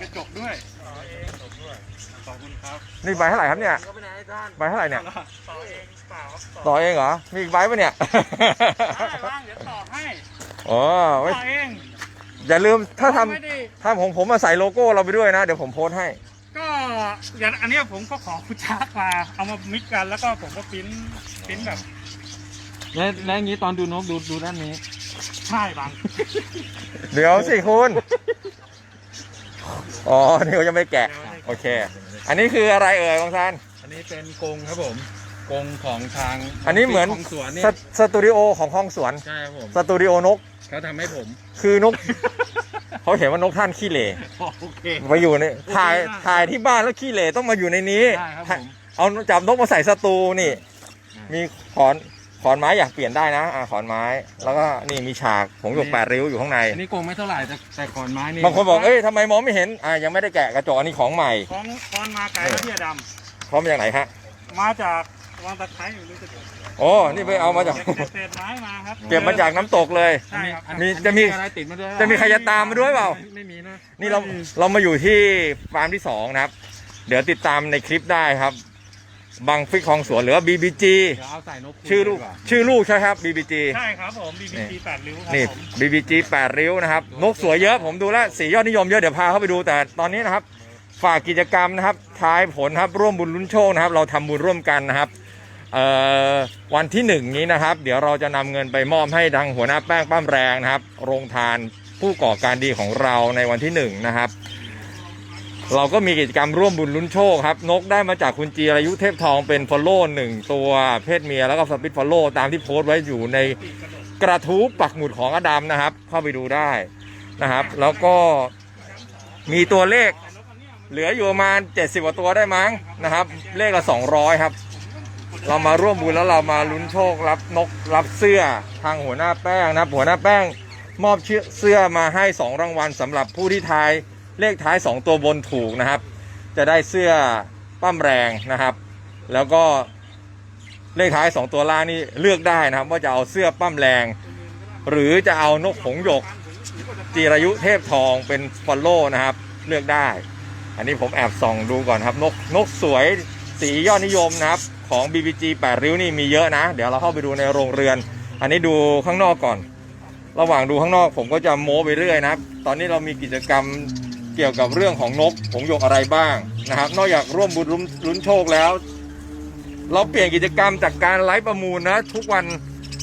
กระจกด้วยขอบคุณครับนี่ใบเท่าไหร่ครับเนี่ยก็ไปไหนท่านใบเท่าไหร่เนี่ยต่อเองเปล่าครับต่อต่อเองเหรอมีอีกใบปะเนี่ยได้ว่างเดี๋ยวต่อให้อ๋อไม่ต่อเองอย่าลืมถ้าทไม่ได้ำถ้าผมผมมาใส่โลโก้เราไปด้วยนะ เดี๋ยวผมโพสต์ให้ ก็อย่างอันเนี้ยผมก็ขอคุณชาร์กมาเอามามิกกันแล้วก็ผมก็ปริ้นปริ้นแบบแล้วแล้วอย่างนี้ตอนดูนกดูดูด้านนี้ ใช่บาง เดี๋ยวสิคุณ อ๋อ นี่เขายังไม่แกะ โอเค อันนี้คืออะไรเอ่ยบางท่าน อันนี้เป็นกรงครับผมกรงของทางอันนี้เหมือนของสวนนี่สสตูดิโอของห้องสวน ใช่ครับผม สตูดิโอนก เขาทำให้ผม คือนก เขาเห็นว่านกท่านขี้เหร่โอเค มาอยู่ในถ่ายโอเคนะถ่ายที่บ้านแล้วขี้เหร่ต้องมาอยู่ในนี้ ใช่ครับผม เอาจับนกมาใส่สตูนี่ มีขอน ขอนไม้อยากเปลี่ยนได้นะอ่าขอนไม้ แล้วก็นี่มีฉากผงหยกแปดริ้วอยู่ข้างใน อันนี้กรงไม่เท่าไหร่แต่แต่ขอนไม้นี่บางคนบอกเอ้ยทำไมมองไม่เห็นอ่ายังไม่ได้แกะกระจกอันนี้ของใหม่ของคอนมาไก่แล้วพี่ดพร้อมมาจากไหนฮะำมาจากวังตะไคร้อยู่หรือจะโอ้นี่ไปเอามาจากเศษเศษไม้มาครับ เก็บมาจากน้ำตกเลย ใช่ครับอันมีนี้จะมีอะไรติดมาด้วยจะมีใครจะตามมาด้วยเปล่าไม่มีนะ นี่เราเรามาอยู่ที่ฟาร์มที่สองนะครับ เดี๋ยวติดตามในคลิปได้ครับ บังฟิกของสวนหรือว่า BBG เดี๋ยวเอาใส่นกคุยชื่อลูกดีว่าชื่อลูกใช่ครับ BBG ใช่ครับผม BBG แปดริ้วครับนี่ ผม BBG 8 ริ้วนะครับ นกสวยเยอะผมดูแล้วสียอดนิยมเยอะเดี๋ยวพาเข้าไปดูแต่ตอนนี้นะครับ ฝากกิจกรรมนะครับทายผลครับร่วมบุญลุ้นโชคนะครับ เราทำบุญร่วมกันนะครับเอ่อวันที่หนึ่งนี้นะครับ เดี๋ยวเราจะนำเงินไปมอบให้ทางหัวหน้าแป้งป้ามแรงนะครับ โรงทานผู้ก่อการดีของเราในวันที่หนึ่งนะครับ เราก็มีกิจกรรมร่วมบุญลุ้นโชคครับ นกได้มาจากคุณจีรายุเทพทองเป็นฟอลโล่หนึ่งตัวเพศเมียแล้วก็สปิตฟอลโล่ตามที่โพสต์ไว้อยู่ในกระทู้ปักหมุดของอดัมนะครับ เข้าไปดูได้นะครับ แล้วก็มีตัวเลข เหลืออยู่ประมาณ 70กว่าตัวได้มั้งนะครับ เลขละ 200 ครับ เรามาร่วมบุญแล้วเรามาลุ้นโชครับนกรับเสื้อทางหัวหน้าแป้งนะครับหัวหน้าแป้งมอบเชืเสื้อมาให้ 2 รางวัลสำหรับผู้ที่ทาย เลขท้าย 2 ตัวบนถูกนะครับ จะได้เสื้อปั้มแรงนะครับ แล้วก็เลขท้าย 2 ตัวล่างนี่เลือกได้นะครับ ว่าจะเอาเสื้อปั้มแรง หรือจะเอานกหงหยก จีรายุเทพทองเป็นฟอลโล่นะครับ เลือกได้ อันนี้ผมแอบส่องดูก่อนครับ นกนกสวยสียอดนิยมนะครับ ของ BBG 8 ริ้วนี่มีเยอะนะ เดี๋ยวเราเข้าไปดูในโรงเรือน อันนี้ดูข้างนอกก่อน ระหว่างดูข้างนอกผมก็จะโม้ไปเรื่อยนะครับ ตอนนี้เรามีกิจกรรม เกี่ยวกับเรื่องของนกหงยกอะไรบ้างนะครับ นอกจากร่วมบุญลุ้นโชคแล้ว เราเปลี่ยนกิจกรรมจากการไลฟ์ประมูลนะ ทุกวัน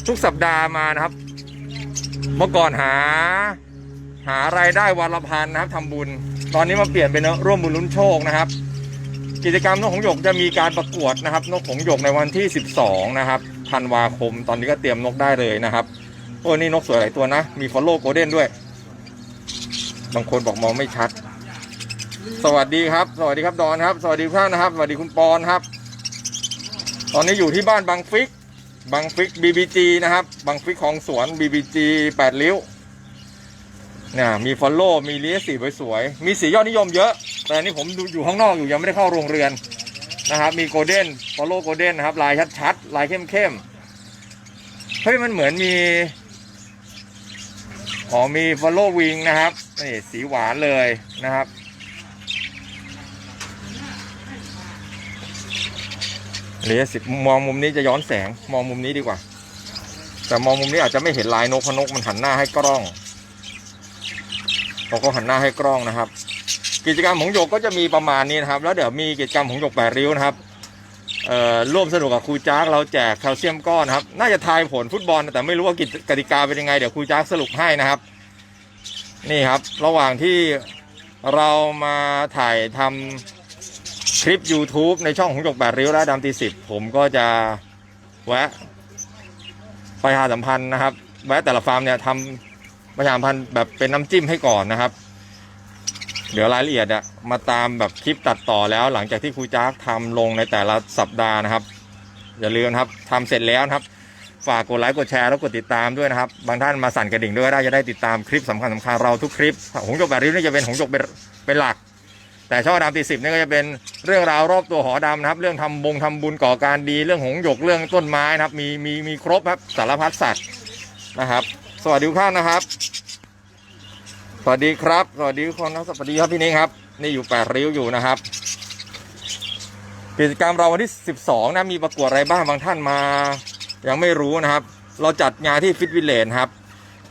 ทุกสัปดาห์มานะครับ เมื่อก่อนหา หารายได้วันละพันนะครับทำบุญ ตอนนี้มาเปลี่ยนเป็นร่วมบุญลุ้นโชคนะครับ กิจกรรมนกหงหยกจะมีการประกวดนะครับ นกหงหยกในวันที่ 12 นะครับธันวาคม ตอนนี้ก็เตรียมนกได้เลยนะครับโอ้นี่นกสวยหลายตัวนะ มีฟอลโล่โกลเด้นด้วย บางคนบอกมองไม่ชัด สวัสดีครับ สวัสดีครับดอนครับ สวัสดีทุกท่านนะครับ สวัสดีคุณปอนครับ ตอนนี้อยู่ที่บ้านบางฟิกบางฟิก BBG นะครับ บางฟิกของสวน BBG 8ริ้วเนี่ยมีฟอลโล่มีเลียสีสวยๆมีสียอดนิยมเยอะ แต่นนี่ผมดูอยู่ข้างนอกอยู่ยังไม่ได้เข้าโรงเรือนนะครับ มีโกลเด้นฟอลโล่โกลเด้นนะครับ ลายชัดๆ ลายเข้มๆ เฮ้ยมันเหมือนมี อ๋อมีฟอลโลวิงนะครับนี่สีหวานเลยนะครับเลียสิมองมุมนี้จะย้อนแสงมองมุมนี้ดีกว่า แต่มองมุมนี้อาจจะไม่เห็นลายนกเพราะนกมันหันหน้าให้กล้องเราก็หันหน้าให้กล้องนะครับ กิจกรรมของหยกก็จะมีประมาณนี้นะครับ แล้วเดี๋ยวมีกิจกรรมของหยกแปดริ้วนะครับ ร่วมสนุกกับครูจ้ากเราแจกแคลเซียมก้อนครับ น่าจะทายผลฟุตบอล แต่ไม่รู้ว่ากิจกติกาเป็นยังไง เดี๋ยวครูจ้ากสรุปให้นะครับ นี่ครับ ระหว่างที่เรามาถ่ายทำคลิป YouTube ในช่องของหยกแปดริ้วและดำตีสิบผมก็จะแวะประชาสัมพันธ์นะครับ แวะแต่ละฟาร์มเนี่ยทำประชาสัมพันธ์แบบเป็นน้ำจิ้มให้ก่อนนะครับ เดี๋ยวรายละเอียดอะมาตามแบบคลิปตัดต่อแล้วหลังจากที่ครูจ้าทำลงในแต่ละสัปดาห์นะครับ อย่าลืมครับทำเสร็จแล้วครับ ฝากกดไลค์กดแชร์แล้วกดติดตามด้วยนะครับ บางท่านมาสั่นกระดิ่งด้วยก็ได้จะได้ติดตามคลิปสำคัญสำคัญเราทุกคลิปหงส์หยกแบบนี่จะเป็นหงส์หยกเป็นเป็นหลัก แต่ช่อดำตีสิบนี่ก็จะเป็นเรื่องราวรอบตัวหอดำนะครับ เรื่องทำบงทำบุญก่อการดีเรื่องหงหยกเรื่องต้นไม้นะครับ มีมีมีครบครับสารพัดสัตว์นะครับ สวัสดีทุกท่านนะครับ สวัสดีครับ สวัสดีทุกคนนะสวัสดีครับพี่นิ้งครับ นี่อยู่แปดริ้วอยู่นะครับ กิจกรรมเราวันที่ 12 นะ มีประกวดอะไรบ้างบางท่านมา ยังไม่รู้นะครับ เราจัดงานที่ฟิตวิลเลนครับ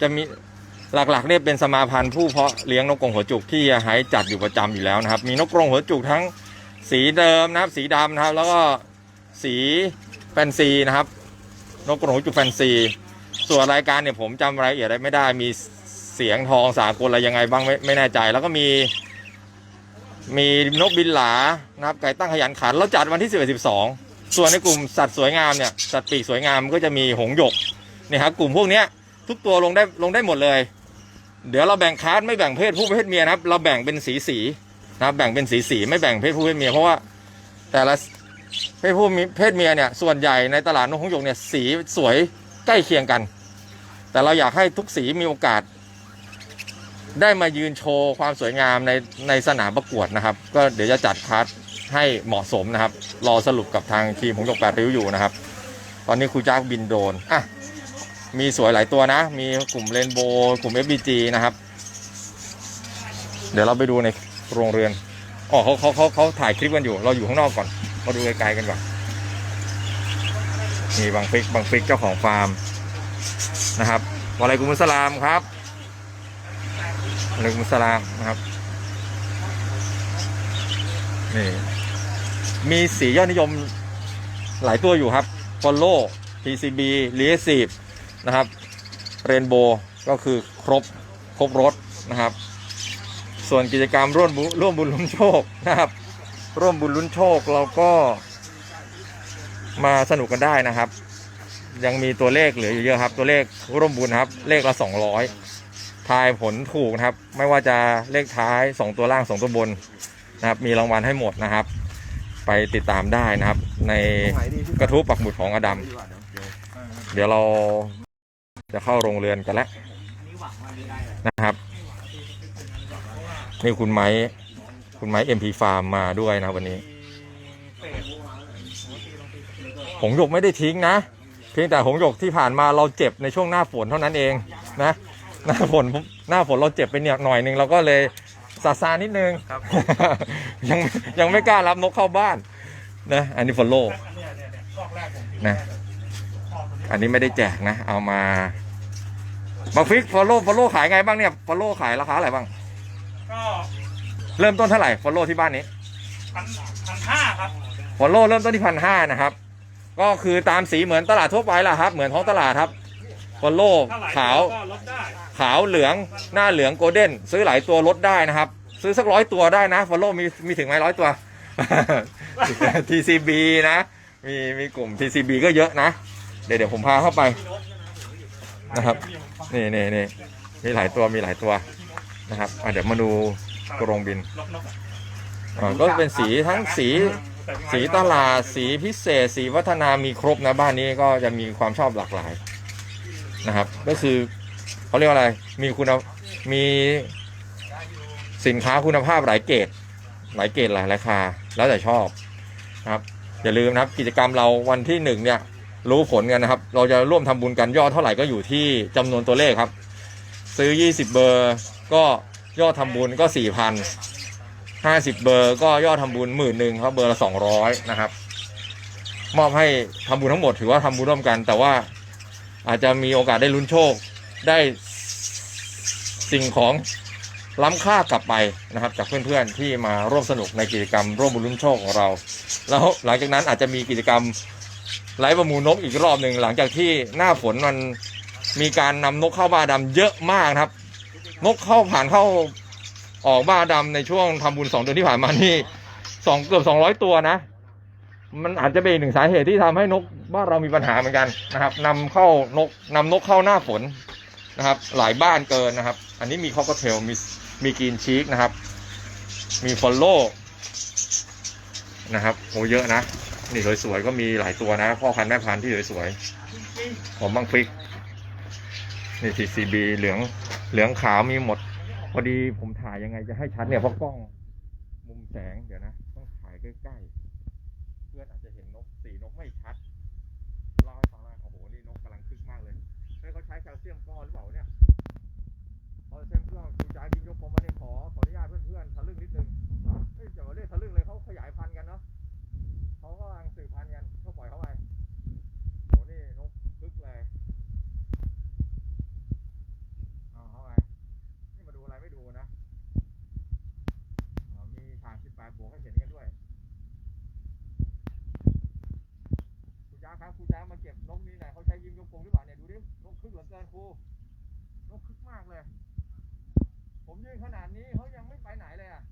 จะมีหลักๆเนี่ยเป็นสมาพันธ์ผู้เพาะเลี้ยงนกกรงหัวจุกที่ไฮจัดอยู่ประจำอยู่แล้วนะครับ มีนกกรงหัวจุกทั้งสีเดิมนะครับ สีดำนะครับ แล้วก็สีแฟนซีนะครับ นกกรงหัวจุกแฟนซี ส่วนรายการเนี่ยผมจำรายละเอียดอะไรไม่ได้มี เสียงทองสากลอะไรยังไงบ้างไม่ไม่แน่ใจ แล้วก็มี มีนกบินหลานะครับไก่ตั้งขยันขันเราจัดวันที่11 12ส่วนในกลุ่มสัตว์สวยงามเนี่ยสัตว์ปีกสวยงามก็จะมีหงหยกเนี่ยครับกลุ่มพวกเนี้ยทุกตัวลงได้ลงได้หมดเลย เดี๋ยวเราแบ่งคลาสไม่แบ่งเพศผู้เพศเมียนะครับ เราแบ่งเป็นสีสีนะครับแบ่งเป็นสีสีไม่แบ่งเพศผู้เพศเมียเพราะว่าแต่ละเพศผู้เพศเมียเนี่ยส่วนใหญ่ในตลาดนกหงหยกเนี่ยสีสวยใกล้เคียงกัน แต่เราอยากให้ทุกสีมีโอกาส ได้มายืนโชว์ความสวยงามในในสนามประกวดนะครับ ก็เดี๋ยวจะจัดคัดให้เหมาะสมนะครับ รอสรุปกับทางทีมของหยกแปดริ้วอยู่นะครับ ตอนนี้ครูจ้าบินโดรนอะมีสวยหลายตัวนะ มีกลุ่มเรนโบว์กลุ่ม FBG นะครับ เดี๋ยวเราไปดูในโรงเรือนอ๋อเขาเขาเขาเขาถ่ายคลิปกันอยู่ เราอยู่ข้างนอกก่อน มาดูไกลๆกันก่อนนี่บางฟิกบางฟิกเจ้าของฟาร์มนะครับวะไรกุมุสลามครับ อะลัยกุมุสลามนะครับนี่มีสียอดนิยมหลายตัวอยู่ครับฟอลโล่ PCB ลี s ซีฟนะครับเรนโบว์ก็คือครบครบรถนะครับ ส่วนกิจกรรมร่วมบุร่วมบุญลุ้นโชคนะครับ ร่วมบุญลุ้นโชคเราก็มาสนุกกันได้นะครับ ยังมีตัวเลขเหลืออยู่เยอะครับ ตัวเลขร่วมบุญครับ เลขละ200 ทายผลถูกนะครับ ไม่ว่าจะเลขท้าย 2 ตัวล่าง 2 ตัวบนนะครับ มีรางวัลให้หมดนะครับ ไปติดตามได้นะครับ ในกระทู้ปักหมุดของอดัมเดี๋ยวเราจะเข้าโรงเรือนกันแล้วนะครับ นี่คุณไม้คุณไม้ MP Farm มาด้วยนะวันนี้หงส์หยกไม่ได้ทิ้งนะ เพียงแต่หงส์หยกที่ผ่านมาเราเจ็บในช่วงหน้าฝนเท่านั้นเองนะ หน้าฝนหน้าฝนเราเจ็บไปเนี่ยหน่อยหนึงเราก็เลยซาซานิดนึงครับ ยังยังไม่กล้ารับนกเข้าบ้านนะอันนี้ฟอลโล่อันเนี้ยเนี่ยเนี่ยคอกแรกผมนะคอกตัวนี้อันนี้ไม่ได้แจกนะ เอามามาฟิกฟอลโล่ฟอลโล่ขายไงบ้างเนี่ยฟอลโล่ขายราคาอะไรบ้างก็เริ่มต้นเท่าไหร่ฟอลโล่ที่บ้านนี้พันพันห้าครับฟอลโล่เริ่มต้นที่พันห้านะครับ ก็คือตามสีเหมือนตลาดทั่วไปแหละครับ เหมือนท้องตลาดครับฟอลโล่ถ้าหลายขาวตัวก็ลดได้ ขาวเหลืองหน้าเหลืองโกลเด้น ซื้อหลายตัวลดได้นะครับ ซื้อสักร้อยตัวได้นะฟอลโล่มีมีถึงไหมร้อยตัว TCB นะ มีมีกลุ่ม TCB ก็เยอะนะ เดี๋ยวเดี๋ยวผมพาเข้าไปนะครับนี่นี่นี่มีหลายตัวมีหลายตัวนะครับอะเดี๋ยวมาดูกรงบินอ่าก็เป็นสีทั้งสีสีตลาดสีพิเศษ สีวัฒนามีครบนะบ้านนี้ก็จะมีความชอบหลากหลายนะครับ ก็คือ เขาเรียกว่าอะไร มีคุณมีสินค้าคุณภาพหลายเกรดหลายเกรดหลายราคา แล้วแต่ชอบนะครับ อย่าลืมนะครับกิจกรรมเราวันที่หนึ่งเนี่ยรู้ผลกันนะครับ เราจะร่วมทำบุญกันยอดเท่าไหร่ก็อยู่ที่จำนวนตัวเลขครับ ซื้อ 20 เบอร์ก็ยอดทำบุญก็4,000 50เบอร์ก็ยอดทำบุญหมื่นหนึ่งครับเบอร์ละ200นะครับ มอบให้ทำบุญทั้งหมดถือว่าทำบุญร่วมกัน แต่ว่าอาจจะมีโอกาสได้ลุ้นโชค ได้สิ่งของล้ำค่ากลับไปนะครับ จากเพื่อนๆที่มาร่วมสนุกในกิจกรรมร่วมบุญลุ้นโชคของเรา แล้วหลังจากนั้นอาจจะมีกิจกรรมไล่ประมูลนกอีกรอบหนึ่งหลังจากที่หน้าฝนมันมีการนำนกเข้าบ้านดำเยอะมากนะครับ นกเข้าผ่านเข้าออกบ้านดำในช่วงทำบุญสองเดือนที่ผ่านมานี่สองเกือบสองร้อยตัวนะ มันอาจจะเป็นหนึ่งสาเหตุที่ทำให้นกบ้านเรามีปัญหาเหมือนกันนะครับนำเข้านกนำนกเข้าหน้าฝน นะครับ หลายบ้านเกินนะครับ อันนี้มีคอกเทลมีมีกรีนชีกนะครับ มีฟอลโล่นะครับโอ้เยอะนะ นี่สวยๆก็มีหลายตัวนะ พ่อพันธุ์แม่พันธุ์ที่สวยๆผมบังฟิกนี่ TCB เหลืองเหลืองขาวมีหมดพอดีผมถ่ายยังไงจะให้ชัดเนี่ยเพราะกล้องมุมแสงเดี๋ยวนะ ต้องถ่ายใกล้ๆ เพื่อนอาจจะเห็นนกสีนกไม่ชัด ช้แคลเซียมก้อนหรือเปล่าเนี่ยฟอเซมเครื่องคุณจ่ายิงยกผมมาให้ขอขออนุญาตเพื่อนๆทะลึ่งนิดนึงเฮ้ยจะมาเรียกทะลึ่งเลยเขาขยายพันธุ์กันเนาะเขาก็กำลังสืบพันธุ์กันก็ปล่อยเขาไปโหนี่นกคึกเลยเอาเข้าไปนี่มาดูอะไรไม่ดูนะอ๋อมีฉาก18บวกให้เห็นกันด้วยคุณจ๋าครับคุณจ๋ามาเก็บนกนี้ห น่งกกรงหรือเปล่าเนี่ยดูดินกคึกเหลือเกินครูนกคึกมากเลย ผมยืนขนาดนี้เขายังไม่ไปไหนเลยอะ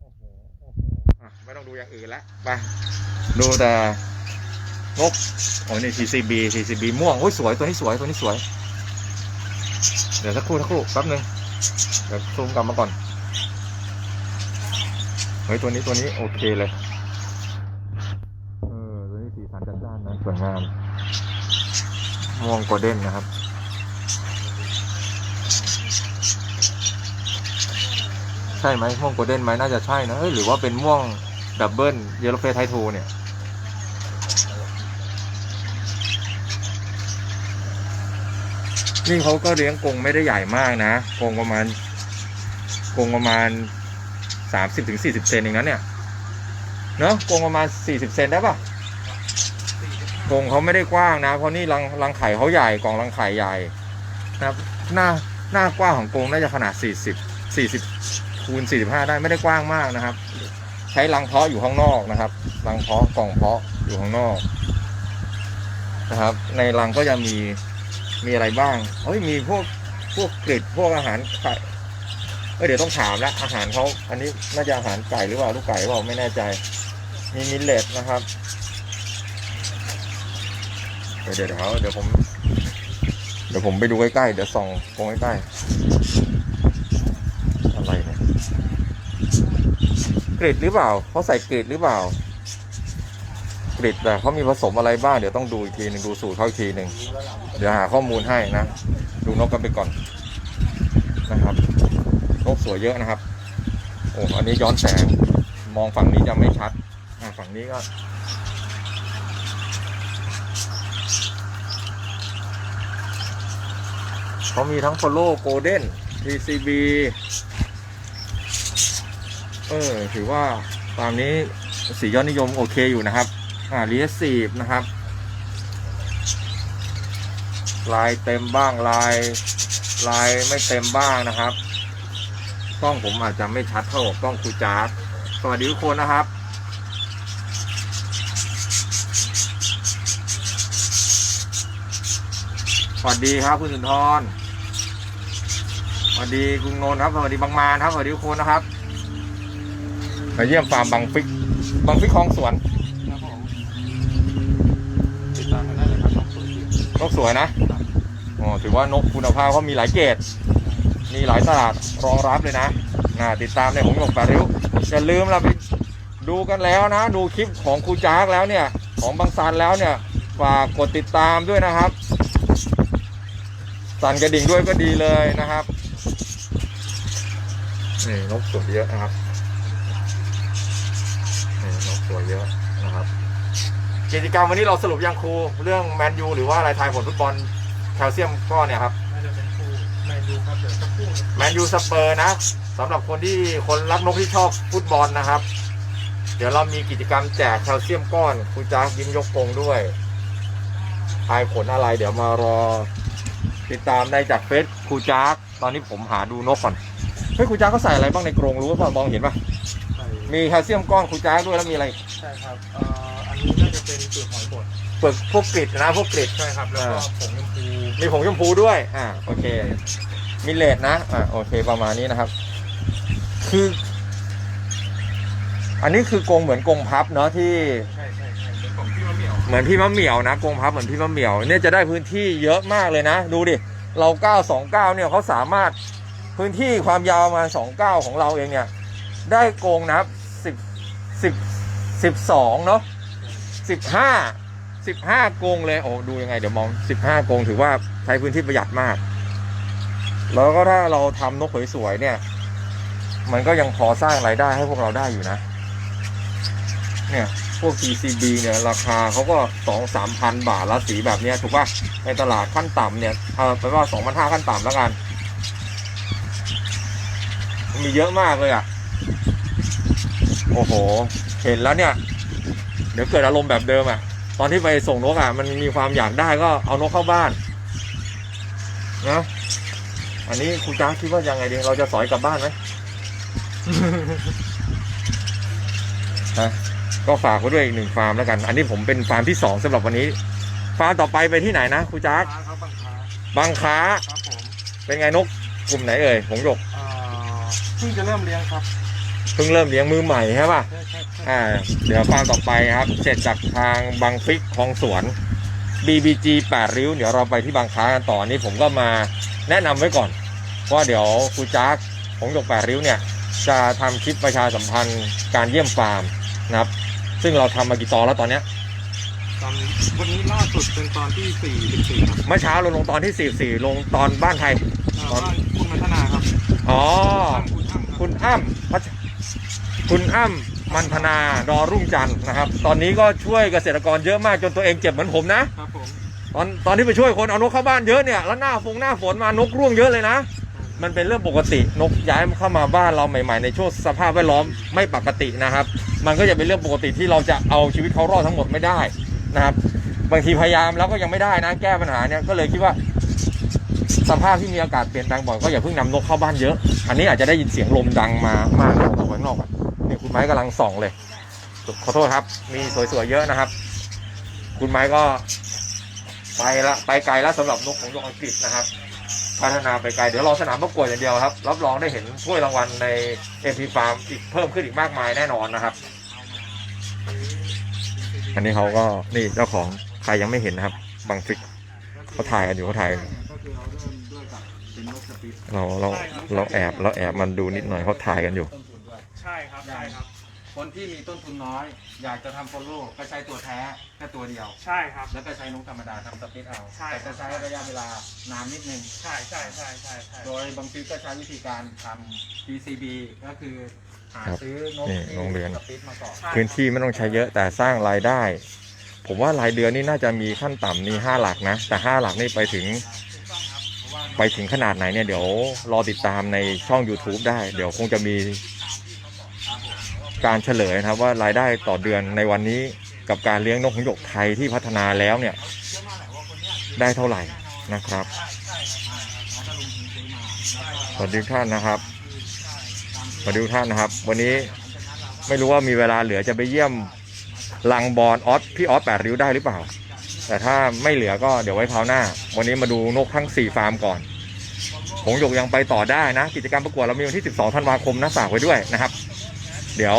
โอ้โหโอ้โหอะไม่ต้องดูอย่างอื่นล้วไปดูแต่นกโอ้นี่ TCB TCB ม่วงโอ้ยสวยตัวนี้สวยตัวนี้สวย เดี๋ยวสักครู่สักครู่แป๊บนึงเดี๋ยวซูมกลับมาก่อนเฮ้ยตัวนี้ตัวนี้โอเคเลย ตัวนี้สีสันจัดจ้านนะสวยงาม ม่วงโกลเด้นนะครับ ใช่ไหมม่วงโกลเด้นไหมน่าจะใช่นะหรือว่าเป็นม่วงดับเบิลเยลโลเฟสไททูเนี่ยนี่เขาก็เลี้ยงกรงไม่ได้ใหญ่มากนะกรงประมาณกรงประมาณสามสิบถึงสี่สิบเซนเองนะเนี่ยเนาะกรงประมาณสี่สิบเซนได้ปะ กรงเขาไม่ได้กว้างนะ เพราะนี่รังรังไข่เขาใหญ่กล่องรังไข่ใหญ่นะครับ หน้าหน้ากว้างของกรงน่าจะขนาดสี่สิบสี่สิบคูณสี่สิบห้าได้ไม่ได้กว้างมากนะครับ ใช้รังเพาะอยู่ข้างนอกนะครับรังเพาะกล่องเพาะอยู่ข้างนอกนะครับ ในรังก็จะมีมีอะไรบ้างเฮ้ยมีพวกพวกกริดพวกอาหารไก่เอ้ยเดี๋ยวต้องถามละอาหารเขาอันนี้น่าจะอาหารไก่หรือเปล่าลูกไก่เปล่าไม่แน่ใจ มีมิลเลตนะครับ ดี๋ยวเดี๋ยวเดี๋ยวเดี๋ยวผม เดี๋ยวผมไปดูใกล้ๆ เดี๋ยวส่องกรงใกล้ๆ อะไรเนี่ย กริดหรือเปล่าเขาใส่กริดหรือเปล่า กริดแต่เขามีผสมอะไรบ้าง เดี๋ยวต้องดูอีกทีหนึ่งดูสูตรเขาอีกทีหนึ่งเดี๋ยวหาข้อมูลให้นะ ดูนกกันไปก่อนนะครับนกสวยเยอะนะครับ โอ้ อันนี้ย้อนแสง มองฝั่งนี้จะไม่ชัด ฝั่งนี้ก็ เขามีทั้ง Follow Golden TCB เออถือว่าตามนี้สียอดนิยมโอเคอยู่นะครับ อ่ารีสีฟนะครับ ลายเต็มบ้างลาย ลายไม่เต็มบ้างนะครับ กล้องผมอาจจะไม่ชัดเท่ากับกล้องคูจาร์ดสวัสดีทุกคนนะครับสวัสดีครับคุณสุนทร วัสดีกรุงนนท์ครับสวัสดีบางมานครับสวัสดีทุกคนนะครับมาเยี่ยมฟาร์มบางฟิกบางฟิกคลองสวนครับผมติดตามกันได้เลยครับน้องสวยจริงนกสวยนะอ๋อถือว่านกคุณภาพเขามีหลายเกรดมีหลายตลาดรองรับเลยนะน่าติดตามในหงส์หยกแปดริ้วอย่าลืมเราไปดูกันแล้วนะ ดูคลิปของครูจากแล้วเนี่ย ของบางซันแล้วเนี่ยฝากกดติดตามด้วยนะครับ สั่นกระดิ่งด้วยก็ดีเลยนะครับ นี่นกสวยเยอะนะครับนี่นกสวยเยอะนะครับกิจกรรมวันนี้เราสรุปยังครูเรื่องแมนยูหรือว่าอะไรทายผลฟุตบอลแคลเซียมก้อนเนี่ยครับน่าจะเป็นคู่แมนยูครับเดี๋ยวสักครู่นะแมนยูสเปอร์นะสำหรับคนที่คนรักนกที่ชอบฟุตบอลนะครับ เดี๋ยวเรามีกิจกรรมแจกแคลเซียมก้อนครูจ้ายิ้มยกกงด้วยทายผลอะไร เดี๋ยวมารอติดตามได้จากเฟซครูจ้าตอนนี้ผมหาดูนกก่อน เฮ้ยครูจ้าเขาใส่อะไรบ้างในกรงรู้ป่ะมองเห็นป่ะใช่มีแคลเซียมก้อนครูจ้าด้วยแล้วมีอะไรใช่ครับเอ่ออันนี้น่าจะเป็นเปลือกหอยบดเปลือกพวกกริดนะพวกกริดใช่ครับแล้วก็อ่าผงชมพูมีผงชมพูด้วยอ่าโอเคมิเลตนะอ่าโอเคประมาณนี้นะครับ คือ อันนี้คือกรงเหมือนกรงพับเนาะที่ใช่ใช่ใช่เป็นของพี่มะเหมี่ยวเหมือนพี่มะเหมี่ยวนะกรงพับเหมือนพี่มะเหมี่ยวเนี่ยจะได้พื้นที่เยอะมากเลยนะ ดูดิเรา 929 เนี่ยเขาสามารถ พื้นที่ความยาวมา29ของเราเองเนี่ย ได้โกงนะครับ10 10 12เนาะ15 15กงเลยโอ้ดูยังไงเดี๋ยวมอง15กงถือว่าใช้พื้นที่ประหยัดมาก แล้วก็ถ้าเราทำนกสวยๆเนี่ย มันก็ยังพอสร้างรายได้ให้พวกเราได้อยู่นะ เนี่ยพวก PCB เนี่ยราคาเขาก็สองสามพันบาทละสีแบบเนี้ยถูกป่ะในตลาดขั้นต่ำเนี่ยเอาไปว่าสองพันห้าขั้นต่ำแล้วกัน มีเยอะมากเลยอะ โอ้โห เห็นแล้วเนี่ย เดี๋ยวเกิดอารมณ์แบบเดิมอะ ตอนที่ไปส่งนกอะ มันมีความอยากได้ก็เอานกเข้าบ้านนะอันนี้ครูจ้าคิดว่ายังไงดี เราจะสอยกลับบ้านไหมฮะก็ฝากไว้ด้วยอีกหนึ่งฟาร์มแล้วกัน อันนี้ผมเป็นฟาร์มที่สองสำหรับวันนี้ ฟาร์มต่อไปไปที่ไหนนะครูจ้าค้าครับบางค้าบางค้า ครับผม เป็นไงนกกลุ่มไหนเอ่ยหงส์หยก เอ่อเพิ่งจะเริ่มเลี้ยงครับเพิ่งเริ่มเลี้ยงมือใหม่ใช่ป่ะใช่ใช่ใช่อ่า เดี๋ยวฟาร์มต่อไปครับ เสร็จจากทางบางฟิกคลองสวน BBG 8ริ้ว เดี๋ยวเราไปที่บางค้ากันต่อนี่ผมก็มาแนะนำไว้ก่อนว่าเดี๋ยวครูจักของหยก8ริ้วเนี่ย จะทำคลิปประชาสัมพันธ์การเยี่ยมฟาร์มนะครับ ซึ่งเราทำมากี่ตอนแล้วตอนเนี้ยตอนวันนี้ล่าสุดเป็นตอนที่สี่สิบสี่ครับเมื่อเช้าเราลงตอนที่44ลงตอนบ้านไทยเอ่อบ้านคุณมัทนาครับ อ๋อบ้าน คุณอ้ำครับคุณอ้ำพัชคุณอ้ำมันธนาดอรุ่งจันทร์นะครับ ตอนนี้ก็ช่วยเกษตรกรเยอะมากจนตัวเองเจ็บเหมือนผมนะครับผมตอนตอนที่ไปช่วยคนเอานกเข้าบ้านเยอะเนี่ยแล้วหน้าฟงหน้าฝนมานกร่วงเยอะเลยนะ มันเป็นเรื่องปกตินกย้ายเข้ามาบ้านเราใหม่ ๆ ในช่วงสภาพแวดล้อมไม่ปกตินะครับ มันก็จะเป็นเรื่องปกติที่เราจะเอาชีวิตเขารอดทั้งหมดไม่ได้นะครับ บางทีพยายามแล้วก็ยังไม่ได้นะแก้ปัญหาเนี่ยก็เลยคิดว่า สภาพที่มีอากาศเปลี่ยนแปลงบ่อยก็อย่าเพิ่งนำนกเข้าบ้านเยอะ อันนี้อาจจะได้ยินเสียงลมดังมามากออกข้างนอกอะนี่คุณไม้กำลังส่องเลย ขอโทษครับ มีสวยๆเยอะนะครับ คุณไม้ก็ไปละไปไกลแล้วสำหรับนกของยกอังกฤษนะครับ พัฒนาไปไกล เดี๋ยวรอสนามประกวดอย่างเดียวครับ รับรองได้เห็นถ้วยรางวัลใน MP Farm อีกเพิ่มขึ้นอีกมากมายแน่นอนนะครับ อันนี้เขาก็นี่เจ้าของใครยังไม่เห็นนะครับ บางฟิกเขาถ่ายกันอยู่เขาถ่าย เราเราเราแอบเราแอบมันดูนิดหน่อยเขาถ่ายกันอยู่ ต้นทุนด้วย ใช่ครับใช่ครับ คนที่มีต้นทุนน้อย อยากจะทำโฟโล่ก็ใช้ตัวแท้แค่ตัวเดียว ใช่ครับ แล้วก็ใช้นกธรรมดาทำสปิดเอาใช่ แต่จะใช้ระยะเวลานานนิดนึง ใช่ใช่ใช่ใช่ใช่โดยบางทีก็ใช้วิธีการทำ PCB ก็คือหาครับซื้อนกนี่ที่โรงเรียนสปิดมาก่อนใช่พื้นที่ไม่ต้องใช้เยอะแต่สร้างรายได้ ผมว่ารายเดือนนี่น่าจะมีขั้นต่ำมีห้าหลักนะ แต่ห้าหลักนี่ไปถึง ไปถึงขนาดไหนเนี่ยเดี๋ยวรอติดตามในช่อง YouTube ได้ เดี๋ยวคงจะมีการเฉลยนะครับว่ารายได้ต่อเดือนในวันนี้กับการเลี้ยงนกหงหยกไทยที่พัฒนาแล้วเนี่ย ได้เท่าไหร่นะครับ สวัสดีทุกท่านนะครับสวัสดีท่านนะครับ วันนี้ไม่รู้ว่ามีเวลาเหลือจะไปเยี่ยมลังบอลออสพี่ออสแปดริ้วได้หรือเปล่า แต่ถ้าไม่เหลือก็เดี๋ยวไว้คราวหน้า วันนี้มาดูนกทั้ง 4 ฟาร์มก่อน หงหยกยังไปต่อได้นะ กิจกรรมประกวดเรามีวันที่ 12 ธันวาคมนะฝากไว้ด้วยนะครับ เดี๋ยว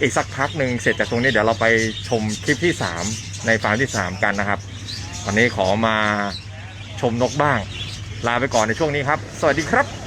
อีกสักพักหนึ่งเสร็จจากตรงนี้เดี๋ยวเราไปชมคลิปที่ 3 ในฟาร์มที่ 3 กันนะครับ วันนี้ขอมาชมนกบ้าง ลาไปก่อนในช่วงนี้ครับ สวัสดีครับ